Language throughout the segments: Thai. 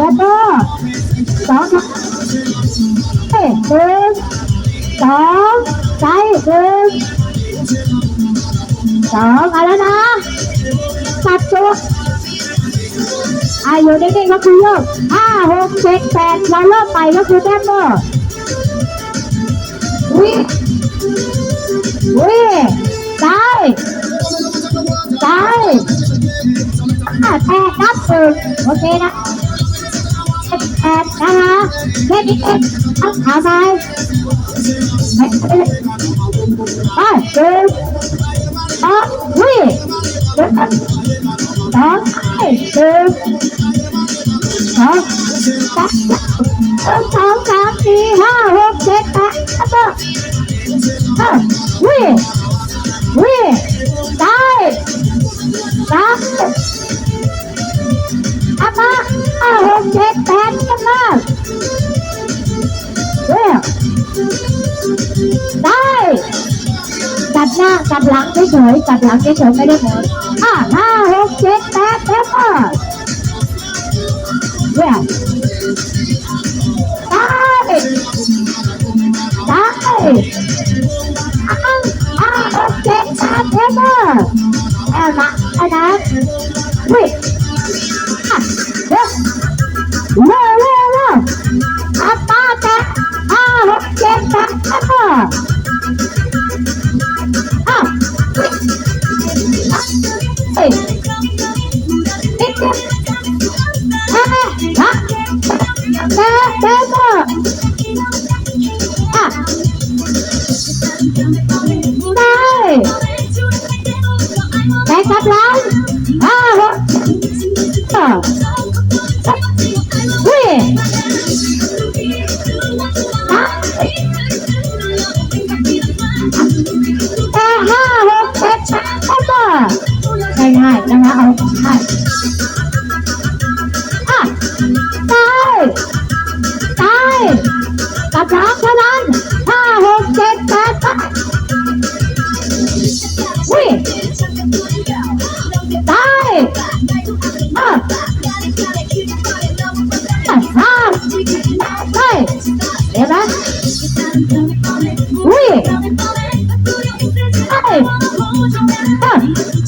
ดับเบิลสองเฮ้ยหนึ่งสองใจหนึ่งสองเอะไรนะตัดตัวอายุนิ่งๆก็คือโยกห้าหกเจ็ดแปดเราเริ่มไปก็คือแต้มเบอร์วิ่งวิ่งซ้ายซ้ายอะแปดนับหนึ่งโอเคนะ thật ra là Get it up, up thả dài Ba, tư Ba, huy Đó, hai, tư Đó, ta Ôm thóng thắng đi ha Hôm chết ta Đó Đó, huy Huy Tài Tài Apa Hôm chết ta ซ้ายกัดหน้ากัดหลังเฉยๆกัดหลังเฉยๆไม่ได้หมดอ่าห้าหกเจ็ดแปดเก้าวิ่งซ้ายซ้ายอ้าวอ้าวหกเจ็ดแปดเก้าเอาละเอาละวิ่งอ่ะเร็ว แตะกลับหลังห้าหกเก้าวิ่งอะแต่ห้าหกเจ็ดแปดเก้าง่ายๆนะคะเอาง่ายอะตายตายกลับหลังเท่านั้น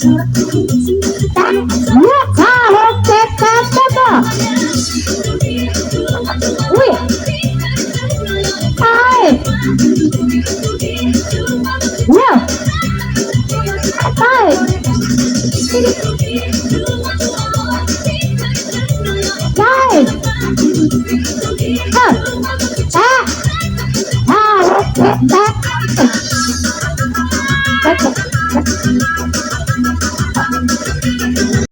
ลือกห้าหกเจ็ดแปดเก้าวิ่งตายเร็วตายได้เออแปดห้าหกเจ็ดแปด